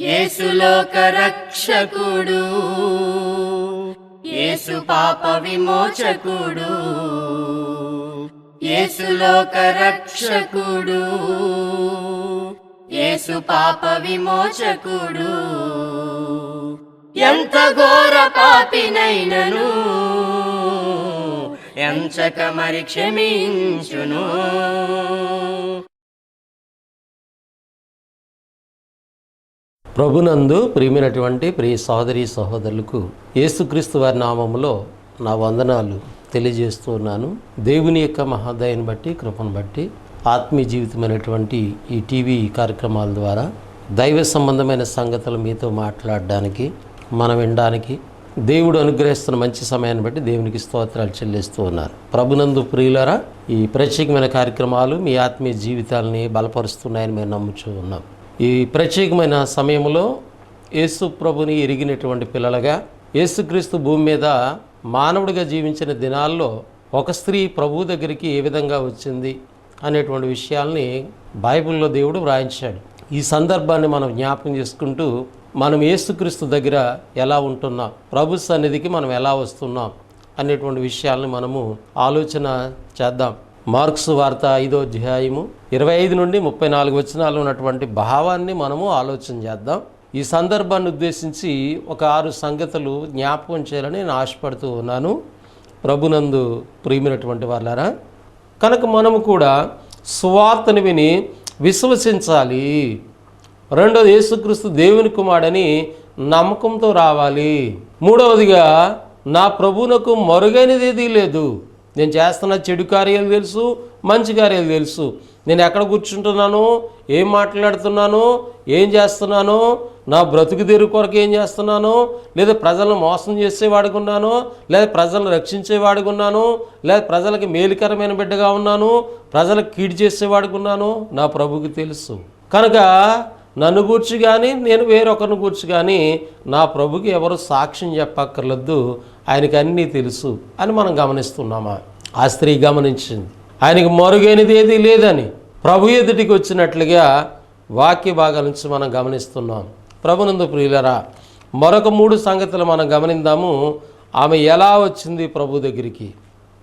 యేసులోక రక్షకుడు. యేసు పాప విమోచకుడు. యేసులోక రక్షకుడు. యేసు పాప విమోచకుడు. ఎంత ఘోర పాపినైనను. ఎంచక మరి క్షమించును. ప్రభునందు ప్రియమైనటువంటి ప్రియ సహోదరి సహోదరులకు యేసుక్రీస్తు వారి నామములో నా వందనాలు తెలియజేస్తూ ఉన్నాను. దేవుని యొక్క మహాదయాన్ని బట్టి కృపను బట్టి ఆత్మీయ జీవితమైనటువంటి ఈ టీవీ కార్యక్రమాల ద్వారా దైవ సంబంధమైన సంగతులు మీతో మాట్లాడడానికి మనం వినడానికి దేవుడు అనుగ్రహిస్తున్న మంచి సమయాన్ని బట్టి దేవునికి స్తోత్రాలు చెల్లిస్తూ ఉన్నారు ప్రభునందు ప్రియులరా ఈ ప్రత్యేకమైన కార్యక్రమాలు మీ ఆత్మీయ జీవితాలని బలపరుస్తున్నాయని మేము నమ్ముచూ ఉన్నాం. ఈ ప్రత్యేకమైన సమయంలో యేసు ప్రభుని ఎరిగినటువంటి పిల్లలుగా యేసుక్రీస్తు భూమి మీద మానవుడిగా జీవించిన దినాల్లో ఒక స్త్రీ ప్రభు దగ్గరికి ఏ విధంగా వచ్చింది అనేటువంటి విషయాల్ని బైబిల్లో దేవుడు వ్రాయించాడు. ఈ సందర్భాన్ని మనం జ్ఞాపకం చేసుకుంటూ మనం యేసుక్రీస్తు దగ్గర ఎలా ఉంటున్నాం? ప్రభు సన్నిధికి మనం ఎలా వస్తున్నాం? అనేటువంటి విషయాల్ని మనము ఆలోచన చేద్దాం. మార్క్స్ వార్త ఐదో అధ్యాయము ఇరవై ఐదు నుండి ముప్పై నాలుగు వచనాలు ఉన్నటువంటి భావాన్ని మనము ఆలోచన చేద్దాం. ఈ సందర్భాన్ని ఉద్దేశించి ఒక ఆరు సంగతులు జ్ఞాపకం చేయాలని నేను ఆశపడుతూ ఉన్నాను. ప్రభునందు ప్రియమైనటువంటి వాళ్ళారా కనుక మనము కూడా సువార్తను విని విశ్వసించాలి. రెండవది యేసుక్రీస్తు దేవుని కుమారుడని నమ్మకంతో రావాలి. మూడవదిగా నా ప్రభునకు మరుగైనది ఏదీ లేదు. నేను చేస్తున్న చెడు కార్యాలు తెలుసు మంచి కార్యాలు తెలుసు. నేను ఎక్కడ కూర్చుంటున్నాను ఏం మాట్లాడుతున్నాను ఏం చేస్తున్నాను నా బ్రతుకు తెరు కొరకు ఏం చేస్తున్నాను లేదా ప్రజలను మోసం చేసేవాడిగా ఉన్నాను లేదా ప్రజలను రక్షించేవాడిగా ఉన్నాను లేదా ప్రజలకి మేలుకరమైన బిడ్డగా ఉన్నాను ప్రజలకు కీడు చేసేవాడికి ఉన్నాను నా ప్రభుకి తెలుసు. కనుక నన్ను గూర్చి కానీ నేను వేరొకరిని గూర్చి కానీ నా ప్రభుకి ఎవరు సాక్ష్యం చెప్పక్కర్లేదు ఆయనకి అన్నీ తెలుసు అని మనం గమనిస్తున్నామా? ఆ స్త్రీ గమనించింది. ఆయనకి మరుగైనది ఏదీ లేదని ప్రభు ఎదుటికి వచ్చినట్లుగా వాక్య భాగాల నుంచి మనం గమనిస్తున్నాం. ప్రభునందు ప్రియులరా మరొక మూడు సంగతులు మనం గమనిందాము. ఆమె ఎలా వచ్చింది ప్రభు దగ్గరికి?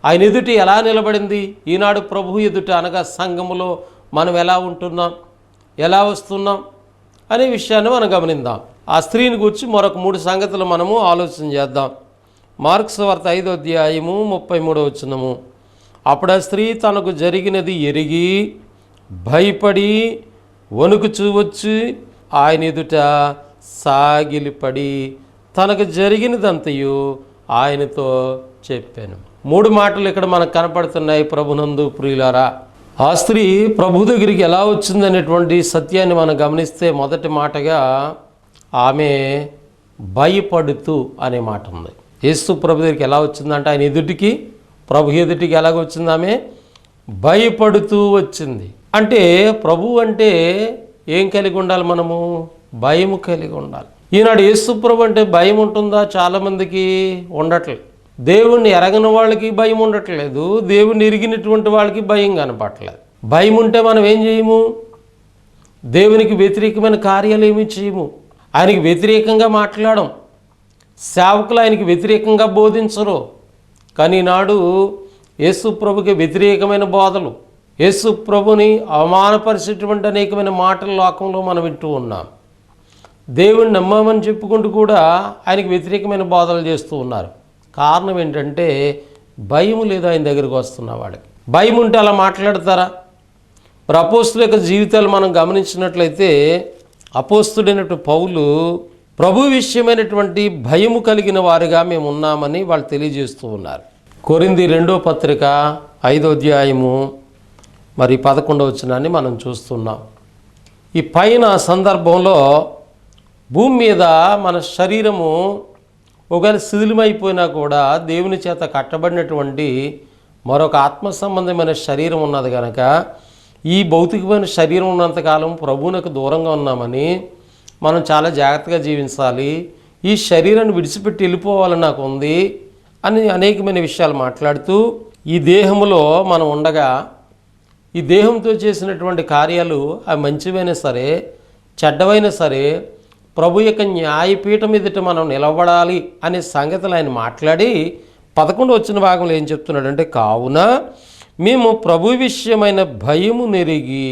ఆయన ఎదుటి ఎలా నిలబడింది? ఈనాడు ప్రభు ఎదుట అనగా సంఘములో మనం ఎలా ఉంటున్నాం? ఎలా వస్తున్నాం? అనే విషయాన్ని మనం గమనిద్దాం ఆ స్త్రీని గురించి మరొక మూడు సంగతులు మనము ఆలోచన చేద్దాం. మార్క్స్ వార్త ఐదో అధ్యాయము ముప్పై మూడో వచ్చినము అప్పుడు ఆ స్త్రీ తనకు జరిగినది ఎరిగి భయపడి వణుకుచూ వచ్చి ఆయన ఎదుట సాగిలిపడి తనకు జరిగినదంతయు ఆయనతో చెప్పాను. మూడు మాటలు ఇక్కడ మనకు కనపడుతున్నాయి ప్రభునందు ప్రియులారా. ఆ స్త్రీ ప్రభు దగ్గరికి ఎలా వచ్చిందనేటువంటి సత్యాన్ని మనం గమనిస్తే మొదటి మాటగా ఆమె భయపడుతూ అనే మాట ఉంది. యేసు ప్రభు దగ్గరికి ఎలా వచ్చిందంటే ఆయన ఎదుటికి ప్రభు ఎదుటికి ఎలాగ వచ్చింది ఆమె? భయపడుతూ వచ్చింది. అంటే ప్రభు అంటే ఏం కలిగి ఉండాలి మనము? భయము కలిగి ఉండాలి. ఈనాడు యేసు ప్రభు అంటే భయం ఉంటుందా? చాలామందికి ఉండట్లేదు. దేవుణ్ణి ఎరగని వాళ్ళకి భయం ఉండట్లేదు. దేవుణ్ణి ఎరిగినటువంటి వాళ్ళకి భయం కనపడట్లేదు. భయం ఉంటే మనం ఏం చేయము? దేవునికి వ్యతిరేకమైన కార్యాలు ఏమి చేయము. ఆయనకి వ్యతిరేకంగా మాట్లాడం సేవకులు ఆయనకి వ్యతిరేకంగా బోధించరు. కానీ నాడు యేసు ప్రభుకి వ్యతిరేకమైన బోధలు యేసు ప్రభుని అవమానపరిచేటువంటి అనేకమైన మాటల లోకంలో మనం వింటూ ఉన్నాం. దేవుణ్ణి నమ్మామని చెప్పుకుంటూ కూడా ఆయనకి వ్యతిరేకమైన బోధలు చేస్తూ ఉన్నారు. కారణం ఏంటంటే భయం లేదు ఆయన దగ్గరికి వస్తున్న వాడికి. భయం ఉంటే అలా మాట్లాడతారా? ప్రపోస్తుల యొక్క జీవితాలు మనం గమనించినట్లయితే అపోస్తుడైనటువంటి పౌలు ప్రభు విషయమైనటువంటి భయము కలిగిన వారుగా మేము ఉన్నామని వాళ్ళు తెలియజేస్తూ ఉన్నారు. కొరింది రెండో పత్రిక ఐదో అధ్యాయము మరి పదకొండవ వచనాన్ని మనం చూస్తున్నాం. ఈ పైన సందర్భంలో భూమి మీద మన శరీరము ఒకవేళ శిథిలమైపోయినా కూడా దేవుని చేత కట్టబడినటువంటి మరొక ఆత్మ సంబంధమైన శరీరం ఉన్నది కనుక ఈ భౌతికమైన శరీరం ఉన్నంతకాలం ప్రభువునకు దూరంగా ఉన్నామని మనం చాలా జాగ్రత్తగా జీవించాలి. ఈ శరీరాన్ని విడిచిపెట్టి వెళ్ళిపోవాలని నాకు ఉంది అని అనేకమైన విషయాలు మాట్లాడుతూ ఈ దేహములో మనం ఉండగా ఈ దేహంతో చేసినటువంటి కార్యాలు అవి మంచివైనా సరే చెడ్డవైనా సరే ప్రభు యొక్క న్యాయపీఠం ఎదుట మనం నిలబడాలి అనే సంగతులు ఆయన మాట్లాడి పదకొండు వచ్చిన భాగంలో ఏం చెప్తున్నాడంటే కావున మేము ప్రభు విషయమైన భయము నెరిగి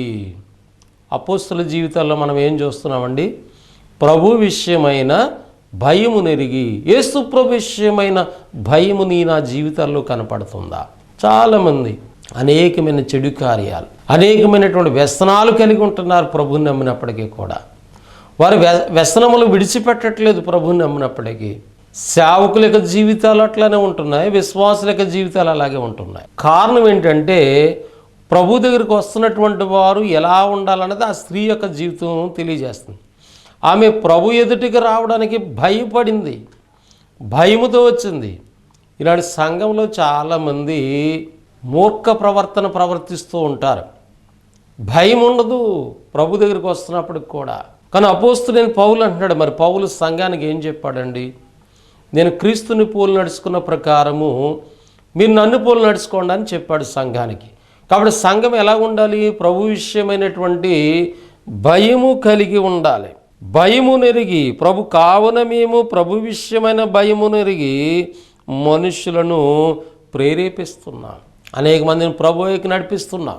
అపోస్తుల జీవితాల్లో మనం ఏం చూస్తున్నామండి? ప్రభు విషయమైన భయము నెరిగి యేసు ప్రభు విషయమైన భయము నీ నా జీవితాల్లో కనపడుతుందా? చాలామంది అనేకమైన చెడు కార్యాలు అనేకమైనటువంటి వ్యసనాలు కలిగి ఉంటున్నారు ప్రభుని నమ్మినప్పటికీ కూడా. వారు వ్య వ్యసనములు విడిచిపెట్టట్లేదు ప్రభుని నమ్మినప్పటికీ. సేవకుల యొక్క జీవితాలు అట్లానే ఉంటున్నాయి విశ్వాసుల యొక్క జీవితాలు అలాగే ఉంటున్నాయి. కారణం ఏంటంటే ప్రభు దగ్గరికి వస్తున్నటువంటి వారు ఎలా ఉండాలన్నది ఆ స్త్రీ యొక్క జీవితం తెలియజేస్తుంది. ఆమె ప్రభు ఎదుటికి రావడానికి భయపడింది. భయముతో వచ్చింది. ఇలాంటి సంఘంలో చాలామంది మూర్ఖ ప్రవర్తన ప్రవర్తిస్తూ ఉంటారు. భయం ఉండదు ప్రభు దగ్గరికి వస్తున్నప్పటికి కూడా. కానీ అపోస్తు నేను పౌలు అంటున్నాడు మరి పౌలు సంఘానికి ఏం చెప్పాడండి? నేను క్రీస్తుని పోలు నడుచుకున్న ప్రకారము మీరు నన్ను పోలు నడుచుకోండి అని చెప్పాడు సంఘానికి. కాబట్టి సంఘం ఎలా ఉండాలి? ప్రభు విషయమైనటువంటి భయము కలిగి ఉండాలి. భయమునెరిగి ప్రభు కావున మేము ప్రభు విషయమైన భయమునెరిగి మనుషులను ప్రేరేపిస్తున్నాం. అనేక మందిని ప్రభువుకి నడిపిస్తున్నాం.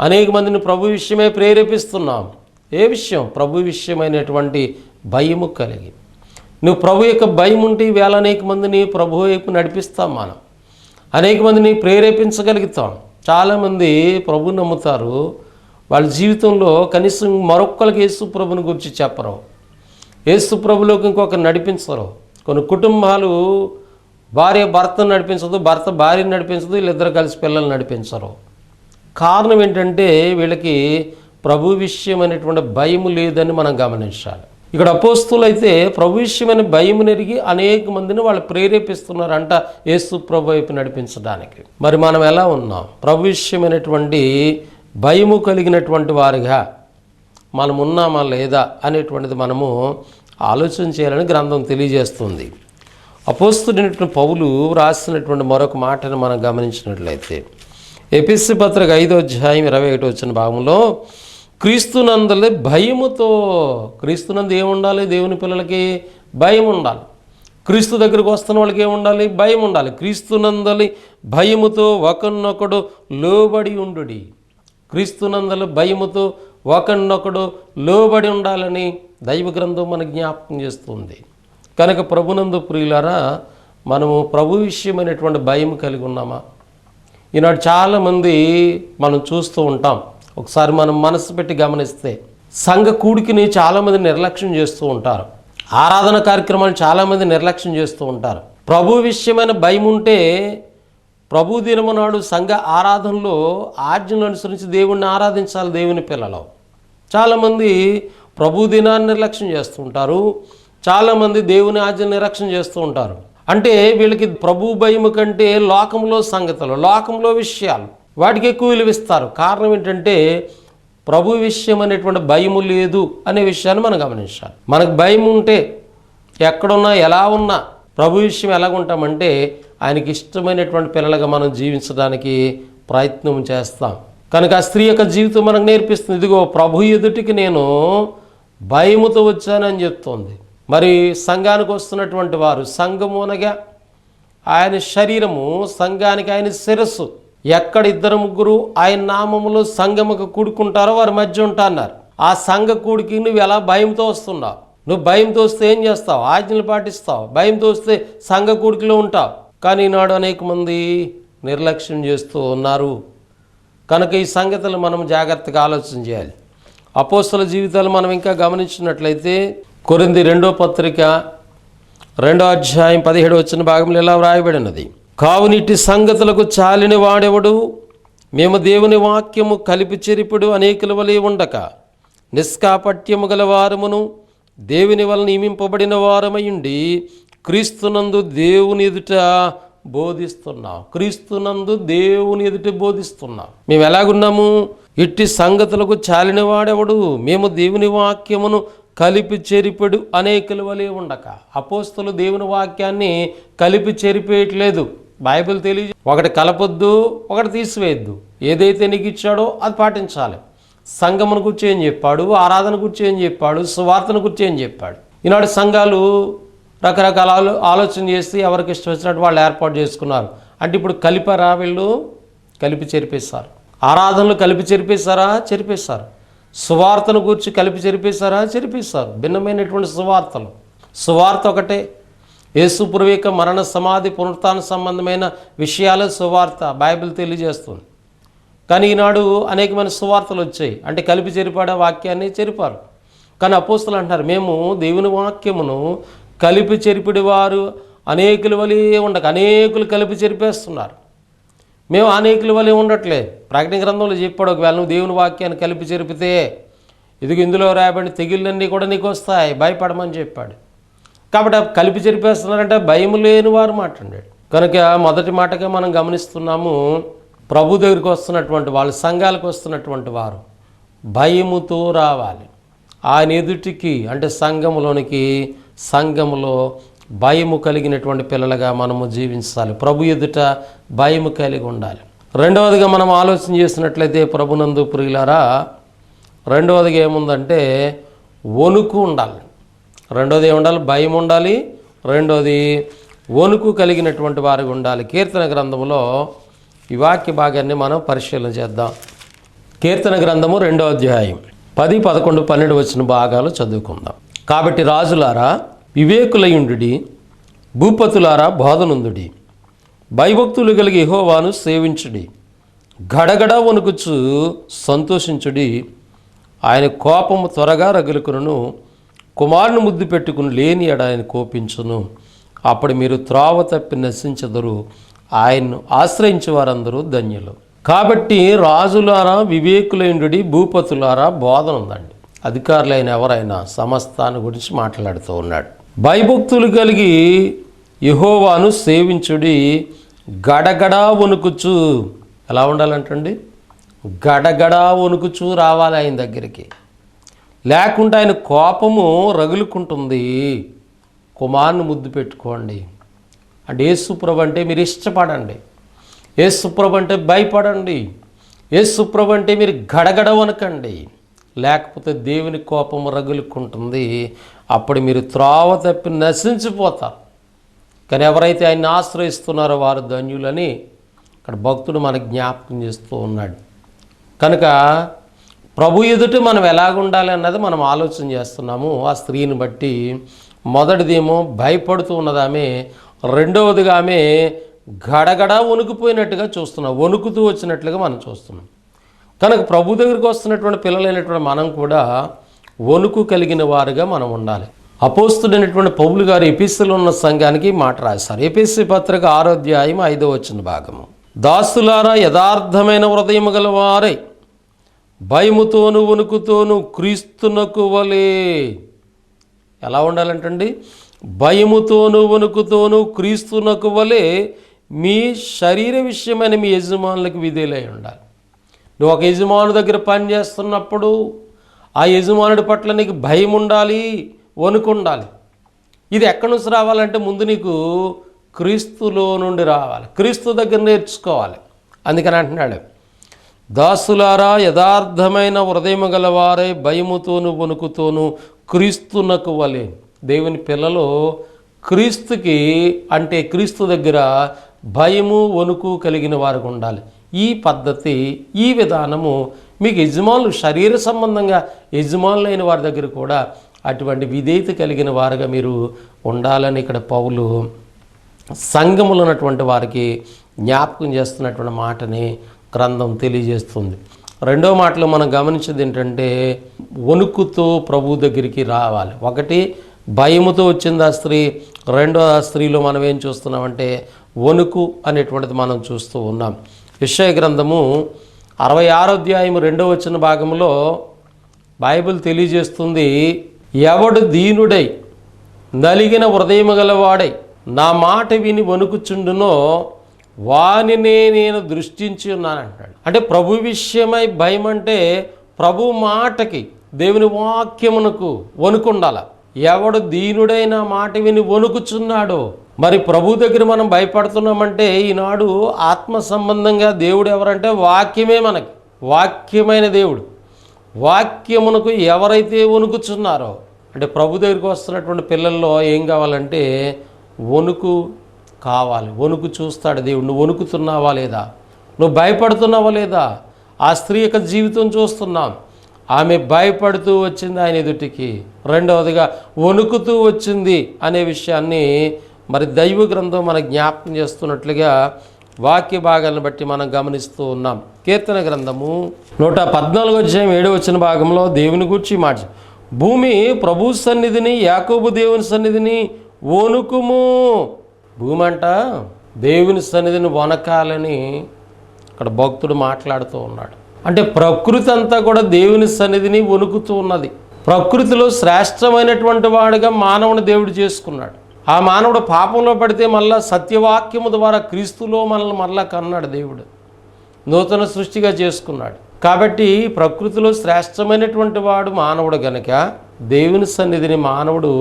అనేక మందిని ప్రభు విషయమే ప్రేరేపిస్తున్నాం. ఏ విషయం? ప్రభు విషయమైనటువంటి భయము కలిగి. నువ్వు ప్రభు యొక్క భయం ఉంటే వేళ అనేక మందిని ప్రభు వైపు నడిపిస్తాం మనం. అనేక మందిని ప్రేరేపించగలుగుతాం. చాలామంది ప్రభు నమ్ముతారు వాళ్ళ జీవితంలో కనీసం మరొక్కరికి యేసు ప్రభుని గురించి చెప్పరు. యేసు ప్రభులోకి ఇంకొకరు నడిపించరు. కొన్ని కుటుంబాలు భార్య భర్తను నడిపించదు భర్త భార్యను నడిపించదు వీళ్ళిద్దరు కలిసి పిల్లల్ని నడిపించరు. కారణం ఏంటంటే వీళ్ళకి ప్రభు విషయమైనటువంటి భయం లేదని మనం గమనించాలి. ఇక్కడ అపోస్తులు అయితే ప్రభు విషయమైన భయం నెరిగి అనేక మందిని వాళ్ళు ప్రేరేపిస్తున్నారంట యేసు ప్రభు వైపు నడిపించడానికి. మరి మనం ఎలా ఉన్నాం? ప్రభు విషయమైనటువంటి భయము కలిగినటువంటి వారిగా మనం ఉన్నామా లేదా అనేటువంటిది మనము ఆలోచన చేయాలని గ్రంథం తెలియజేస్తుంది. అపోస్తుడైనటువంటి పౌలు రాసినటువంటి మరొక మాటను మనం గమనించినట్లయితే ఎపిస్సి పత్రిక ఐదో అధ్యాయం ఇరవై ఒకటి వచ్చిన భాగంలో క్రీస్తునందలే భయముతో క్రీస్తునందు ఏముండాలి? దేవుని పిల్లలకి భయం ఉండాలి క్రీస్తు దగ్గరకు వస్తున్న వాళ్ళకి ఏముండాలి? భయం ఉండాలి క్రీస్తునందలి భయముతో ఒకరినొకడు లోబడి ఉండుడి. క్రీస్తునందలి భయముతో ఒకరినొకడు లోబడి ఉండాలని దైవ గ్రంథం మనకు జ్ఞాపకం చేస్తుంది. కనుక ప్రభునందు ప్రియులారా మనము ప్రభు విషయమైనటువంటి భయం కలిగి ఉన్నామా? ఈనాడు చాలామంది మనం చూస్తూ ఉంటాం. ఒకసారి మనం మనసు పెట్టి గమనిస్తే సంఘ కూడికిని చాలామంది నిర్లక్ష్యం చేస్తూ ఉంటారు. ఆరాధన కార్యక్రమాలు చాలామంది నిర్లక్ష్యం చేస్తూ ఉంటారు. ప్రభు విషయమైన భయం ఉంటే ప్రభు దినము నాడు సంఘ ఆరాధనలో ఆజ్ఞను అనుసరించి దేవుణ్ణి ఆరాధించాలి దేవుని పిల్లలు. చాలామంది ప్రభు దినాన్ని నిర్లక్ష్యం చేస్తూ ఉంటారు. చాలామంది దేవుని ఆజ్ఞ నిర్లక్ష్యం చేస్తూ ఉంటారు. అంటే వీళ్ళకి ప్రభు భయము కంటే లోకంలో సంగతులు లోకంలో విషయాలు వాటికి ఎక్కువ విలువిస్తారు కారణం ఏంటంటే ప్రభు విషయం అనేటువంటి భయము లేదు అనే విషయాన్ని మనం గమనించాలి. మనకు భయం ఉంటే ఎక్కడున్నా ఎలా ఉన్నా ప్రభు విషయం ఎలాగుంటామంటే ఆయనకి ఇష్టమైనటువంటి పిల్లలుగా మనం జీవించడానికి ప్రయత్నం చేస్తాం. కనుక ఆ స్త్రీ యొక్క జీవితం మనకు నేర్పిస్తుంది. ఇదిగో ప్రభు ఎదుటికి నేను భయముతో వచ్చానని చెప్తోంది. మరి సంఘానికి వస్తున్నటువంటి వారు సంఘము అనగా ఆయన శరీరము సంఘానికి ఆయన శిరస్సు ఎక్కడ ఇద్దరు ముగ్గురు ఆయన నామములో సంఘముకు కూడుకుంటారో వారి మధ్య ఉంటాన్నారు ఆ సంఘ కూడికి నువ్వు ఎలా భయంతో వస్తున్నావు? నువ్వు భయంతో వస్తే ఏం చేస్తావు? ఆజ్ఞలు పాటిస్తావు. భయంతో వస్తే సంఘ కూడికిలో ఉంటావు. కానీ ఈనాడు అనేక మంది నిర్లక్ష్యం చేస్తూ ఉన్నారు. కనుక ఈ సంగతులు మనం జాగ్రత్తగా ఆలోచన చేయాలి. అపోస్తల జీవితాలు మనం ఇంకా గమనించినట్లయితే కొరింది రెండో పత్రిక రెండో అధ్యాయం పదిహేడు వచ్చిన భాగంలో ఇలా వ్రాయబడినది? కావునిటి సంగతులకు చాలిని వాడెవడు? మేము దేవుని వాక్యము కలిపి చెరిపుడు అనేకుల వలె ఉండక. నిష్కాపట్యము గల వారమును దేవుని వల్ల నియమింపబడిన వారమయుండి క్రీస్తునందు దేవుని ఎదుట బోధిస్తున్నాం క్రీస్తునందు దేవుని ఎదుట బోధిస్తున్నాం మేము ఎలాగున్నాము? ఇట్టి సంగతులకు చాలినవాడెవడు మేము దేవుని వాక్యమును కలిపి చెరిపెడు అనేకుల వలె ఉండక. అపోస్తులు దేవుని వాక్యాన్ని కలిపి చెరిపేయట్లేదు. బైబిల్ తెలియ ఒకటి కలపొద్దు ఒకటి తీసివేయద్దు. ఏదైతే నీకు ఇచ్చాడో అది పాటించాలి. సంగమును గురించి ఏం చెప్పాడు ఆరాధన గురించి ఏం చెప్పాడు సువార్తను గురించి ఏం చెప్పాడు. ఈనాడు సంఘాలు రకరకాల ఆలోచన చేసి ఎవరికి ఇష్టం వచ్చినట్టు వాళ్ళు ఏర్పాటు చేసుకున్నారు. అంటే ఇప్పుడు కలిపరా వీళ్ళు? కలిపి చెరిపేశారు. ఆరాధనలు కలిపి చెరిపేశారా? చెరిపేశారు. సువార్తను గూర్చి కలిపి చెరిపేశారా? చెరిపేశారు. భిన్నమైనటువంటి సువార్తలు. సువార్త ఒకటే. యేసు మరణ సమాధి పునరుత్న సంబంధమైన విషయాల సువార్త బైబిల్ తెలియజేస్తుంది. కానీ ఈనాడు అనేకమైన సువార్తలు వచ్చాయి. అంటే కలిపి చెరిపాడ వాక్యాన్ని చెరిపారు కానీ అపోస్తులు అంటారు మేము దేవుని వాక్యమును కలిపి చెరిపిడి వారు అనేకుల వలె ఉండక అనేకులు కలిపి చెరిపేస్తున్నారు మేము అనేకుల వలె ఉండట్లే. ప్రకటన గ్రంథంలో చెప్పాడు ఒకవేళ నువ్వు దేవుని వాక్యాన్ని కలిపి చెరిపితే ఇదిగో ఇందులో రాయబడిన తెగిళ్ళన్నీ కూడా నీకు వస్తాయి. భయపడమని చెప్పాడు. కాబట్టి కలిపి చెరిపేస్తున్నారంటే భయం లేని వారు మాట్లాడాడు. కనుక మొదటి మాటగా మనం గమనిస్తున్నాము ప్రభు దగ్గరికి వస్తున్నటువంటి వాళ్ళు సంఘాలకు వస్తున్నటువంటి వారు భయముతో రావాలి. ఆయన ఎదుటికి అంటే సంఘములోనికి సంఘములో భయము కలిగినటువంటి పిల్లలుగా మనము జీవించాలి. ప్రభు ఎదుట భయము కలిగి ఉండాలి. రెండవదిగా మనం ఆలోచన చేసినట్లయితే ప్రభునందు ప్రియులారా రెండవదిగా ఏముందంటే వణుకు ఉండాలి. రెండోది ఏముండాలి భయం ఉండాలి. రెండోది వణుకు కలిగినటువంటి వారికి ఉండాలి. కీర్తన గ్రంథంలో ఈ వాక్య భాగాన్ని మనం పరిశీలన చేద్దాం. కీర్తన గ్రంథము రెండో అధ్యాయం. పది పదకొండు పన్నెండు వచ్చిన భాగాలు చదువుకుందాం. కాబట్టి రాజులారా వివేకులయుండుడి భూపతులారా బోధనుందుడి భయభక్తులు కలిగి ఇహోవాను సేవించుడి గడగడ వణుకుచు సంతోషించుడి ఆయన కోపము త్వరగా రగులుకును కుమారుని ముద్దు పెట్టుకుని లేని ఆయన కోపించును. అప్పుడు మీరు త్రావ తప్పి నశించదరు. ఆయన్ను ఆశ్రయించే వారందరూ ధన్యులు. కాబట్టి రాజులారా వివేకులైండుడి భూపతులారా బోధన ఉందండి. అధికారులైన ఎవరైనా సమస్తాన్ని గురించి మాట్లాడుతూ ఉన్నాడు. భయభక్తులు కలిగి యహోవాను సేవించుడి గడగడా వణుకుచు ఎలా ఉండాలంటండి? గడగడా వణుకుచూ రావాలి ఆయన దగ్గరికి. లేకుంటే ఆయన కోపము రగులుకుంటుంది. కుమార్ను ముద్దు పెట్టుకోండి. అంటే ఏసుప్రభు అంటే మీరు ఇష్టపడండి. ఏసుప్రభు అంటే భయపడండి. ఏసుప్రభు అంటే మీరు గడగడవనకండి. లేకపోతే దేవుని కోపం రగులుకుంటుంది. అప్పుడు మీరు త్రోవ తప్పి నశించిపోతారు. కానీ ఎవరైతే ఆయన్ని ఆశ్రయిస్తున్నారో వారు ధన్యులని ఇక్కడ భక్తుడు మనకు జ్ఞాపకం చేస్తూ ఉన్నాడు. కనుక ప్రభు ఎదుట మనం ఎలాగుండాలి అన్నది మనం ఆలోచన చేస్తున్నాము. ఆ స్త్రీని బట్టి మొదటిదేమో భయపడుతూ ఉన్నదామే రెండవదిగా ఆమె గడగడ వణుకుపోయినట్టుగా చూస్తున్నాం. వణుకుతూ వచ్చినట్లుగా మనం చూస్తున్నాం. కనుక ప్రభు దగ్గరికి వస్తున్నటువంటి పిల్లలైనటువంటి మనం కూడా వణుకు కలిగిన వారుగా మనం ఉండాలి. అపోస్తుడైనటువంటి పౌలు గారు ఎపిస్సులో ఉన్న సంఘానికి మాట రాశారు. ఎపిస్సి పత్రిక ఆరోధ్యాయం ఐదో వచ్చిన భాగము. దాసులారా యథార్థమైన హృదయము గలవారై భయముతోను వణుకుతోను క్రీస్తునకు వలే ఎలా ఉండాలంటండి? భయముతోను వణుకుతోనూ క్రీస్తునకు వలె మీ శరీర విషయమైన మీ యజమానులకు విధేలై ఉండాలి. నువ్వు ఒక యజమాను దగ్గర పని చేస్తున్నప్పుడు ఆ యజమానుడి పట్ల నీకు భయం ఉండాలి వణుకు ఉండాలి. ఇది ఎక్కడి నుంచి రావాలంటే ముందు నీకు క్రీస్తులో నుండి రావాలి. క్రీస్తు దగ్గర నేర్చుకోవాలి. అందుకని అంటున్నాడు. దాసులారా యథార్థమైన హృదయము గలవారే భయముతోను వణుకుతోను క్రీస్తునకు వలే దేవుని పిల్లలు క్రీస్తుకి అంటే క్రీస్తు దగ్గర భయము వణుకు కలిగిన వారికి ఉండాలి. ఈ పద్ధతి ఈ విధానము మీకు యజమానులు శరీర సంబంధంగా యజమానులైన వారి దగ్గర కూడా అటువంటి విధేయత కలిగిన వారుగా మీరు ఉండాలని ఇక్కడ పౌలు సంఘములు ఉన్నటువంటి వారికి జ్ఞాపకం చేస్తున్నటువంటి మాటని గ్రంథం తెలియజేస్తుంది. రెండో మాటలో మనం గమనించేది ఏంటంటే వణుకుతో ప్రభు దగ్గరికి రావాలి. ఒకటి భయముతో వచ్చింది ఆ స్త్రీ. రెండో ఆ స్త్రీలో మనం ఏం చూస్తున్నామంటే వణుకు అనేటువంటిది మనం చూస్తూ ఉన్నాం. విషయ గ్రంథము అరవై ఆరో అధ్యాయం రెండో వచ్చిన భాగంలో బైబిల్ తెలియజేస్తుంది ఎవడు దీనుడై నలిగిన హృదయము గలవాడై నా మాట విని వణుకుచుండునో వానినే నేను దృష్టించి ఉన్నాను అంటాడు. అంటే ప్రభు విషయమై భయం అంటే ప్రభు మాటకి దేవుని వాక్యమునకు వణుకుండాల? ఎవడు దీనుడైన మాట విని వణుకుచున్నాడో? మరి ప్రభు దగ్గర మనం భయపడుతున్నామంటే ఈనాడు ఆత్మ సంబంధంగా దేవుడు ఎవరంటే వాక్యమే మనకి వాక్యమైన దేవుడు. వాక్యమునకు ఎవరైతే వణుకుచున్నారో అంటే ప్రభు దగ్గరికి వస్తున్నటువంటి పిల్లల్లో ఏం కావాలంటే వణుకు కావాలి వణుకు చూస్తాడు దేవుడు నువ్వు వణుకుతున్నావా లేదా? నువ్వు భయపడుతున్నావా లేదా? ఆ స్త్రీ యొక్క జీవితం చూస్తున్నాం. ఆమె భయపడుతూ వచ్చింది ఆయన ఎదుటికి. రెండవదిగా వణుకుతూ వచ్చింది అనే విషయాన్ని మరి దైవ గ్రంథం మన జ్ఞాపకం చేస్తున్నట్లుగా వాక్య భాగాలను బట్టి మనం గమనిస్తూ ఉన్నాం. కీర్తన గ్రంథము నూట పద్నాలుగు అధ్యాయం ఏడు వచ్చిన భాగంలో దేవుని గురించి మాట. భూమి ప్రభు సన్నిధిని యాకోబు దేవుని సన్నిధిని వణుకుము. భూమి అంట దేవుని సన్నిధిని వనకాలని అక్కడ భక్తుడు మాట్లాడుతూ ఉన్నాడు. అంటే ప్రకృతి అంతా కూడా దేవుని సన్నిధిని వణుకుతూ ఉన్నది. ప్రకృతిలో శ్రేష్టమైనటువంటి వాడుగా మానవుని దేవుడు చేసుకున్నాడు. ఆ మానవుడు పాపంలో పడితే మళ్ళా సత్యవాక్యము ద్వారా క్రీస్తులో మనల్ని మళ్ళా కన్నాడు దేవుడు. నూతన సృష్టిగా చేసుకున్నాడు. కాబట్టి ప్రకృతిలో శ్రేష్టమైనటువంటి వాడు మానవుడు గనక దేవుని సన్నిధిని మానవుడు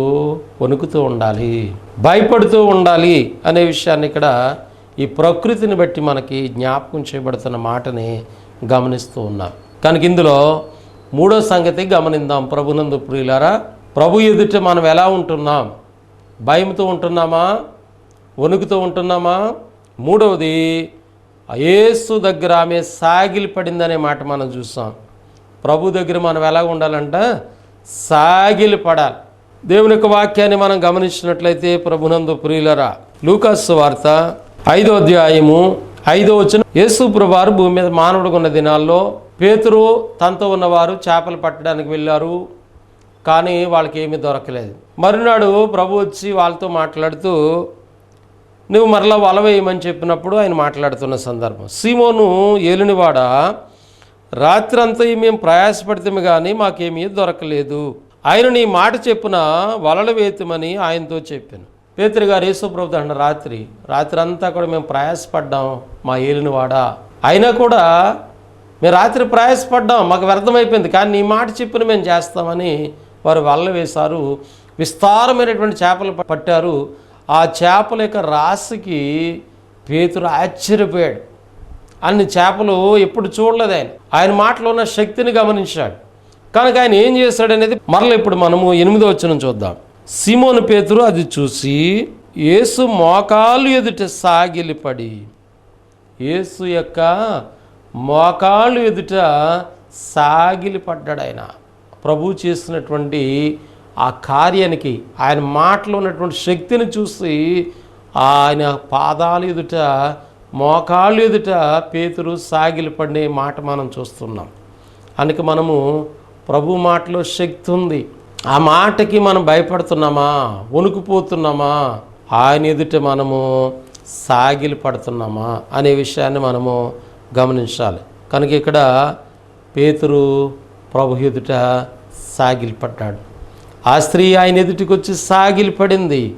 వణుకుతూ ఉండాలి భయపడుతూ ఉండాలి అనే విషయాన్ని ఇక్కడ ఈ ప్రకృతిని బట్టి మనకి జ్ఞాపకం చేయబడుతున్న మాటని గమనిస్తూ ఉన్నాం కనుక ఇందులో మూడో సంగతి గమనిద్దాం ప్రభునందు ప్రియులారా ప్రభు ఎదుట మనం ఎలా ఉంటున్నాం? భయంతో ఉంటున్నామా? వణుకుతూ ఉంటున్నామా? మూడవది ఏసు యేసు దగ్గర ఆమె సాగిలి పడిందనే మాట మనం చూసాం. ప్రభు దగ్గర మనం ఎలా ఉండాలంట? సాగిలి పడాలి దేవుని యొక్క వాక్యాన్ని మనం గమనించినట్లయితే ప్రభునందు ప్రియులరా లూకాసు వార్త ఐదో అధ్యాయము ఐదో వచ్చిన యేసు ప్రభువారు భూమి మీద మానవుడుగా ఉన్న దినాల్లో పేతురు తనతో ఉన్నవారు చేపలు పట్టడానికి వెళ్ళారు కానీ వాళ్ళకి ఏమీ దొరకలేదు. మరునాడు ప్రభు వచ్చి వాళ్ళతో మాట్లాడుతూ నువ్వు మరలా వల వేయమని చెప్పినప్పుడు ఆయన మాట్లాడుతున్న సందర్భం. సీమోను ఏలినివాడ రాత్రంతా మేము ప్రయాసపడితే కానీ మాకేమీ దొరకలేదు. ఆయన నీ మాట చెప్పున వలలు వేతుమని ఆయనతో చెప్పాను. పేతురు గారు యేసుప్రభు అన్న రాత్రి రాత్రి అంతా కూడా మేము ప్రయాసపడ్డాం మా ఏలినవాడ. అయినా కూడా మేము రాత్రి ప్రయాసపడ్డాం మాకు వ్యర్థమైపోయింది. కానీ నీ మాట చెప్పిన మేము చేస్తామని వారు వల్ల వేశారు. విస్తారమైనటువంటి చేపలు పట్టారు. ఆ చేపల యొక్క రాశికి పేతురు ఆశ్చర్యపోయాడు. అన్ని చేపలు ఎప్పుడు చూడలేదు ఆయన. ఆయన మాటలో ఉన్న శక్తిని గమనించాడు. కనుక ఆయన ఏం చేశాడు అనేది మరల ఇప్పుడు మనము ఎనిమిదో వచ్చిన చూద్దాం. సిమోను పేతురు అది చూసి యేసు మోకాలు ఎదుట సాగిలిపడి యేసు యొక్క మోకాళ్ళు ఎదుట సాగిలిపడ్డాడు ఆయన ప్రభు చేసినటువంటి ఆ కార్యానికి ఆయన మాటలో ఉన్నటువంటి శక్తిని చూసి ఆయన పాదాలు ఎదుట మోకాళ్ళు ఎదుట పేతురు సాగిలి పడే మాట మనం చూస్తున్నాం. అందుకే మనము ప్రభు మాటలో శక్తి ఉంది. ఆ మాటకి మనం భయపడుతున్నామా? వణుకుపోతున్నామా? ఆయన ఎదుట మనము సాగిలి పడుతున్నామా? అనే విషయాన్ని మనము గమనించాలి. కనుక ఇక్కడ పేతురు ప్రభు ఎదుట సాగిలి పడ్డాడు. ఆ స్త్రీ ఆయన ఎదుటికి వచ్చి సాగిలి పడింది.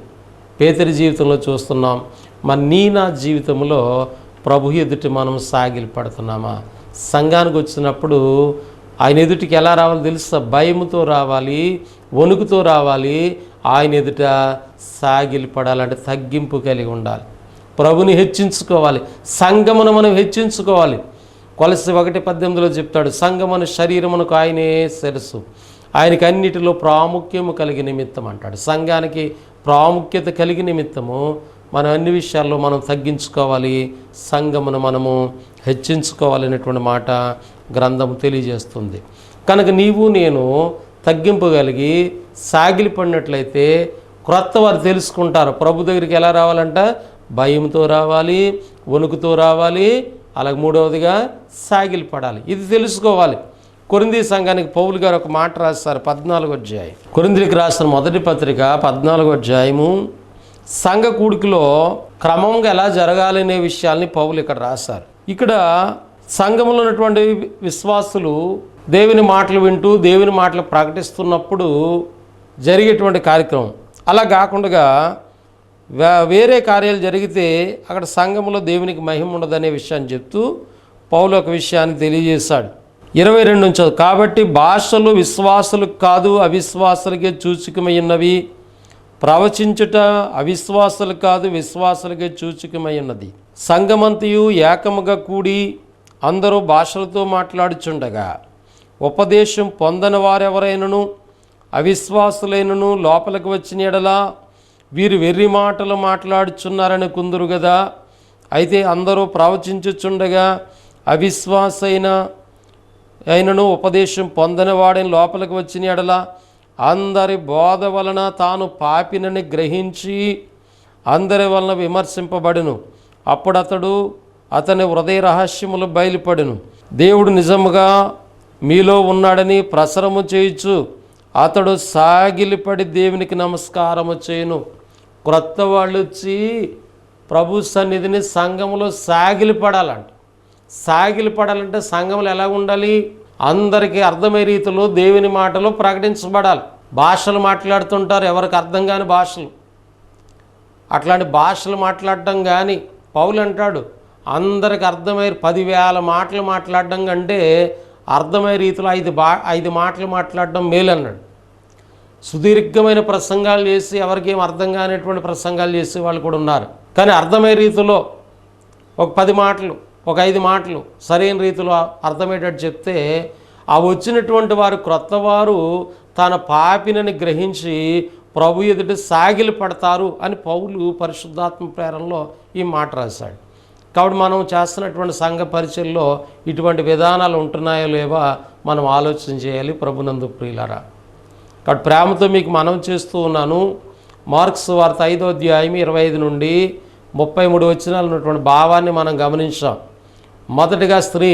పేదరి జీవితంలో చూస్తున్నాం. మన నీ నా జీవితంలో ప్రభు ఎదుటి మనం సాగిలి పడుతున్నామా? సంఘానికి వచ్చినప్పుడు ఆయన ఎదుటికి ఎలా రావాలో తెలుసా భయముతో రావాలి వణుకుతో రావాలి. ఆయన ఎదుట సాగిలి పడాలంటే తగ్గింపు కలిగి ఉండాలి. ప్రభుని హెచ్చించుకోవాలి. సంఘమును మనం హెచ్చించుకోవాలి. కొలసి ఒకటి పద్దెనిమిదిలో చెప్తాడు సంఘమును శరీరమునకు ఆయనే సరస్సు ఆయనకి అన్నిటిలో ప్రాముఖ్యము కలిగి నిమిత్తం అంటాడు. సంఘానికి ప్రాముఖ్యత కలిగి నిమిత్తము మనం అన్ని విషయాల్లో మనం తగ్గించుకోవాలి. సంఘమును మనము హెచ్చించుకోవాలనేటువంటి మాట గ్రంథం తెలియజేస్తుంది. కనుక నీవు నేను తగ్గింపు కలిగి సాగిలిపడినట్లయితే క్రొత్త వారు తెలుసుకుంటారు. ప్రభు దగ్గరికి ఎలా రావాలంట? భయంతో రావాలి వణుకుతో రావాలి అలాగే మూడవదిగా సాగిలి పడాలి ఇది తెలుసుకోవాలి. కొరింది సంఘానికి పౌలు గారు ఒక మాట రాస్తారు పద్నాలుగు అధ్యాయం. కొరిందికి రాసిన మొదటి పత్రిక పద్నాలుగు అధ్యాయము. సంఘ కూడికిలో క్రమంగా ఎలా జరగాలనే విషయాల్ని పౌలు ఇక్కడ రాశారు. ఇక్కడ సంఘంలో ఉన్నటువంటి విశ్వాసులు దేవుని మాటలు వింటూ దేవుని మాటలు ప్రకటిస్తున్నప్పుడు జరిగేటువంటి కార్యక్రమం. అలా కాకుండా వేరే కార్యాలు జరిగితే అక్కడ సంఘంలో దేవునికి మహిమ ఉండదనే విషయాన్ని చెప్తూ పౌలు ఒక విషయాన్ని తెలియజేశాడు. ఇరవై రెండు నుంచి కాబట్టి భాషలు విశ్వాసులకు కాదు అవిశ్వాసులకే చూచుకమయ్యున్నవి ఉన్నవి. ప్రవచించుట అవిశ్వాసులు కాదు విశ్వాసులకే సూచకమై ఉన్నది. సంగమంతయు ఏకముగా కూడి అందరూ భాషలతో మాట్లాడుచుండగా ఉపదేశం పొందని వారెవరైనను అవిశ్వాసులైనను లోపలికి వచ్చిన ఎడలా వీరు వెర్రి మాటలు మాట్లాడుచున్నారని కుందరు కదా అయితే అందరూ ప్రవచించుచుండగా అవిశ్వాసైన అయినను ఉపదేశం పొందని వాడిని లోపలికి వచ్చిన ఎడల అందరి బోధ వలన తాను పాపినని గ్రహించి అందరి వలన విమర్శింపబడును. అప్పుడతడు అతని హృదయ రహస్యములు బయలుపడును. దేవుడు నిజముగా మీలో ఉన్నాడని ప్రసరము చేయొచ్చు అతడు సాగిలిపడి దేవునికి నమస్కారము చేయను. క్రొత్త వాళ్ళు వచ్చి ప్రభు సన్నిధిని సంఘములో సాగిలిపడాలంట. సాగిలిపడాలంటే సంఘములు ఎలా ఉండాలి? అందరికీ అర్థమయ్యే రీతిలో దేవుని మాటలు ప్రకటించబడాలి. భాషలు మాట్లాడుతుంటారు ఎవరికి అర్థం కాని భాషలు. అట్లాంటి భాషలు మాట్లాడటం కానీ పౌలు అంటాడు అందరికి అర్థమయ్యే పదివేల మాటలు మాట్లాడడం కంటే అర్థమయ్యే రీతిలో ఐదు బా ఐదు మాటలు మాట్లాడడం మేలు అన్నాడు సుదీర్ఘమైన ప్రసంగాలు చేసి ఎవరికేం అర్థం కానిటువంటి ప్రసంగాలు చేసి వాళ్ళు కూడా ఉన్నారు. కానీ అర్థమయ్యే రీతిలో ఒక పది మాటలు ఒక ఐదు మాటలు సరైన రీతిలో అర్థమయ్యేటట్టు చెప్తే ఆ వచ్చినటువంటి వారు క్రొత్త వారు తన పాపినని గ్రహించి ప్రభు ఎదుట సాగిలి పడతారు అని పౌలు పరిశుద్ధాత్మ ప్రేరణలో ఈ మాట రాశాడు. కాబట్టి మనం చేస్తున్నటువంటి సంఘ పరిచయంలో ఇటువంటి విధానాలు ఉంటున్నాయో లేవా మనం ఆలోచన చేయాలి ప్రభునందు ప్రియులరా. కాబట్టి ప్రేమతో మీకు మనం చేస్తూ ఉన్నాను. మార్క్స్ వార్త ఐదో అధ్యాయం ఇరవై ఐదు నుండి ముప్పై మూడు వచ్చినాలు ఉన్నటువంటి భావాన్ని మనం గమనించాం. మొదటిగా స్త్రీ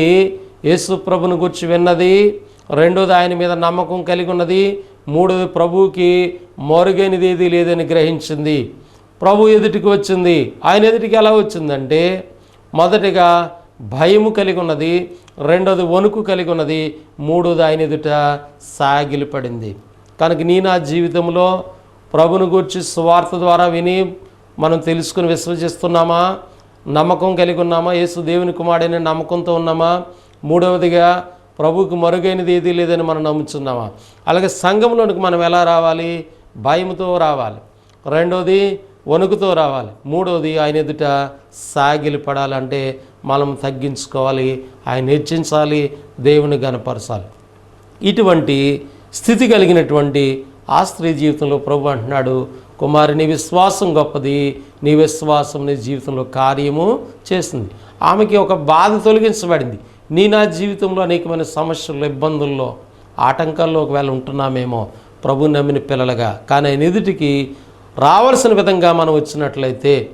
యేసు ప్రభుని గురించి విన్నది రెండోది ఆయన మీద నమ్మకం కలిగి ఉన్నది మూడోది ప్రభువుకి మరుగైనది ఏది లేదని గ్రహించింది. ప్రభు ఎదుటికి వచ్చింది. ఆయన ఎదుటికి ఎలా వచ్చిందంటే మొదటిగా భయము కలిగి ఉన్నది రెండోది వణుకు కలిగి ఉన్నది మూడోది ఆయన ఎదుట సాగిలిపడింది కనుక నీ నా జీవితంలో ప్రభుని గూర్చి సువార్త ద్వారా విని మనం తెలుసుకుని విశ్వసిస్తున్నామా? నమ్మకం కలిగి ఉన్నామా? యేసు దేవుని కుమారుడైన నమ్మకంతో ఉన్నామా? మూడవదిగా ప్రభువుకు మరుగైనది ఏది లేదని మనం నమ్ముతున్నామా అలాగే సంఘంలోనికి మనం ఎలా రావాలి? భయంతో రావాలి. రెండోది వణుకుతో రావాలి. మూడోది ఆయన ఎదుట సాగిలి పడాలంటే మనం తగ్గించుకోవాలి. ఆయన హెచ్చించాలి దేవుని గనపరచాలి. ఇటువంటి స్థితి కలిగినటువంటి ఆ స్త్రీ జీవితంలో ప్రభు అంటున్నాడు కుమారి నీ విశ్వాసం గొప్పది. నీ విశ్వాసం నీ జీవితంలో కార్యము చేస్తుంది. ఆమెకి ఒక బాధ తొలగించబడింది. నీ నా జీవితంలో అనేకమైన సమస్యల్లో ఇబ్బందుల్లో ఆటంకాల్లో ఒకవేళ ఉంటున్నామేమో. ప్రభు నమ్మిన పిల్లలుగా. కానీ ఆయన ఎదుటికి రావాల్సిన విధంగా మనం వచ్చినట్లయితే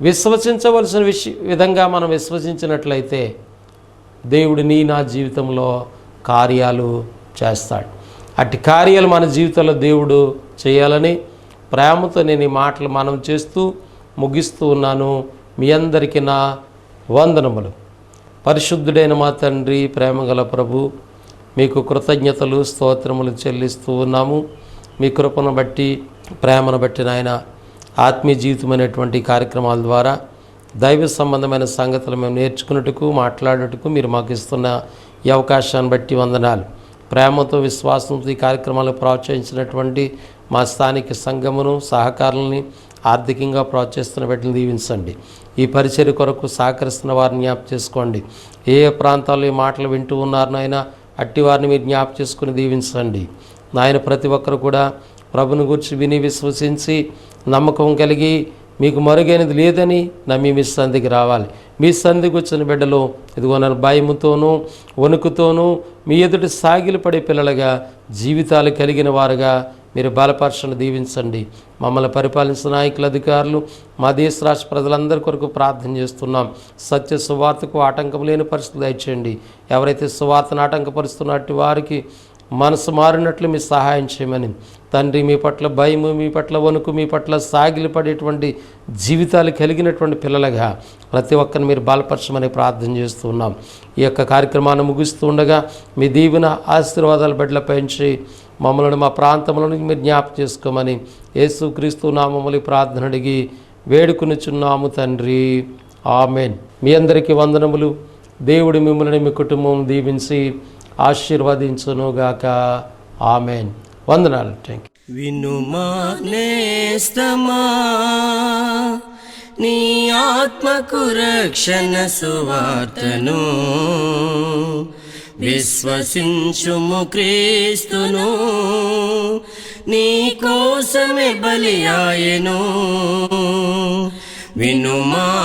విశ్వసించవలసిన విష విధంగా మనం విశ్వసించినట్లయితే దేవుడు నీ నా జీవితంలో కార్యాలు చేస్తాడు. అట్టి కార్యాలు మన జీవితంలో దేవుడు చేయాలని ప్రేమతో నేను ఈ మాటలు మనం చేస్తూ ముగిస్తూ ఉన్నాను. మీ అందరికీ నా వందనములు. పరిశుద్ధుడైన మా తండ్రి ప్రేమగల ప్రభు మీకు కృతజ్ఞతలు స్తోత్రములు చెల్లిస్తూ ఉన్నాము. మీ కృపను బట్టి ప్రేమను బట్టి నాయన ఆత్మీయ జీవితమైనటువంటి కార్యక్రమాల ద్వారా దైవ సంబంధమైన సంగతులు మేము నేర్చుకున్నట్టుకు మాట్లాడేటకు మీరు మాకు ఇస్తున్న ఈ అవకాశాన్ని బట్టి వందనాలు. ప్రేమతో విశ్వాసంతో ఈ కార్యక్రమాలు ప్రోత్సహించినటువంటి మా స్థానిక సంఘమును సహకారులని ఆర్థికంగా ప్రోత్సహిస్తున్న బిడ్డలు దీవించండి. ఈ పరిచర్య కొరకు సహకరిస్తున్న వారిని జ్ఞాపకం చేసుకోండి. ఏ ఏ ప్రాంతాల్లో ఈ మాటలు వింటూ ఉన్నారనైనా అట్టి వారిని మీరు జ్ఞాపకం చేసుకుని దీవించండి. నాయన ప్రతి ఒక్కరు కూడా ప్రభుని గురించి విని విశ్వసించి నమ్మకం కలిగి మీకు మరుగైనది లేదని నమ్మి మీ సంధికి రావాలి. మీ సంధికి వచ్చిన బిడ్డలు ఇదిగో నన్ను భయముతోనూ వణుకుతోనూ మీ ఎదుటి సాగిలు పడే పిల్లలుగా జీవితాలు కలిగిన వారుగా మీరు బలపరచని దీవించండి. మమ్మల్ని పరిపాలించిన నాయకుల అధికారులు మా దేశ రాష్ట్ర ప్రజలందరి కొరకు ప్రార్థన చేస్తున్నాం. సత్య సువార్తకు ఆటంకం లేని పరిస్థితి దయచేయండి. ఎవరైతే సువార్తను ఆటంకపరుస్తున్నట్టు వారికి మనసు మారినట్లు మీ సహాయం చేయమని. తండ్రి మీ పట్ల భయము మీ పట్ల వణుకు మీ పట్ల సాగిలి పడేటువంటి జీవితాలు కలిగినటువంటి పిల్లలుగా ప్రతి ఒక్కరిని మీరు బలపరచమని ప్రార్థన చేస్తున్నాం ఈ యొక్క కార్యక్రమాన్ని ముగిస్తూ ఉండగా మీ దీవెన ఆశీర్వాదాలు బిడ్డల పెంచి మమ్మల్ని మా ప్రాంతంలోని మీరు జ్ఞాపకం చేసుకోమని యేసుక్రీస్తు నామములు ప్రార్థన అడిగి వేడుకునిచున్నాము తండ్రి. ఆమెన్. మీ అందరికీ వందనములు. దేవుడు మిమ్మల్ని మీ కుటుంబం దీవించి ఆశీర్వదించునుగాక. ఆమెన్. వందనాలు. థ్యాంక్ యూ వినుమా నేస్తమా నీ ఆత్మకు రక్షణ సువార్తను విశ్వసించుము క్రీస్తును. నీ కోసమే బలి ఆయను. వినుమానేస్తమా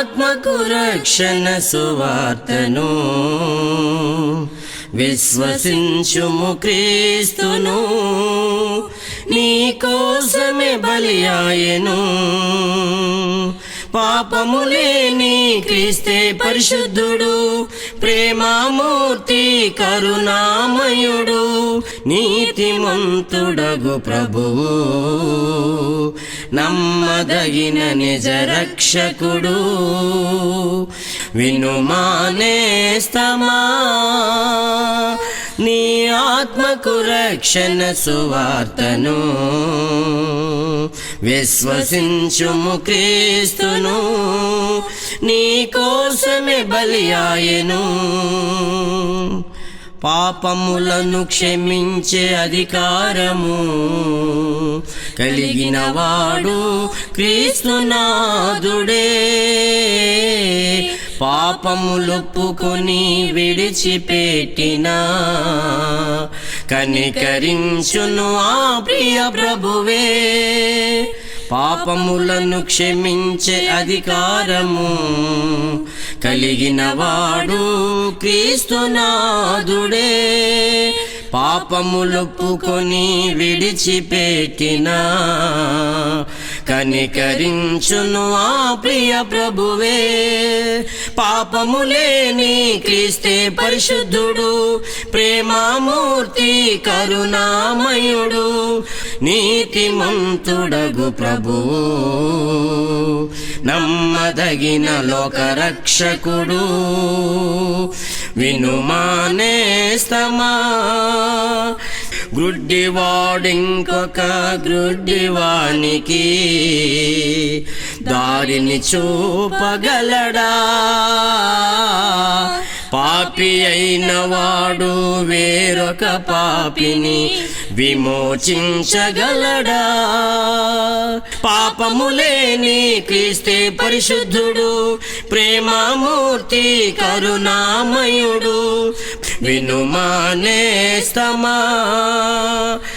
ఆత్మకు రక్షణ సువార్తను విశ్వసించుము క్రీస్తును. నీ కోసమే బలి ఆయను పాపములేని క్రీస్తే పరిశుద్ధుడు ప్రేమామూర్తి కరుణామయుడు నీతిమంతుడగు ప్రభువు. నమ్మదగిన నిజ రక్షకుడు. వినుమానేస్తమా నీ ఆత్మకు రక్షణ సువార్తను. విశ్వసించుము క్రీస్తును నీ కోసమే బలి పాపములను క్షమించే అధికారము కలిగిన వాడు క్రీస్తునాథుడే పాపములొప్పుకొని విడిచిపెట్టినా కనికరించును ఆ ప్రియ ప్రభువే. పాపములను క్షమించే అధికారము కలిగిన వాడు క్రీస్తునాథుడే పాపములొప్పుకొని విడిచిపెట్టినా కనికరించును ఆ ప్రియ ప్రభువే. పాపములేని క్రీస్తే పరిశుద్ధుడు. ప్రేమామూర్తి కరుణామయుడు. నీతిమంతుడగు ప్రభు. నమ్మదగిన లోకరక్షకుడు. వినుమానేస్తమా. గ్రుడ్డివాడింకొక గ్రుడ్డివానికి దారిని చూపగలడా? పాపి అయిన వాడు వేరొక పాపిని విమోచించగలడా? పాపములేని క్రీస్తే పరిశుద్ధుడు ప్రేమామూర్తి కరుణామయుడు వినుమానేస్తమా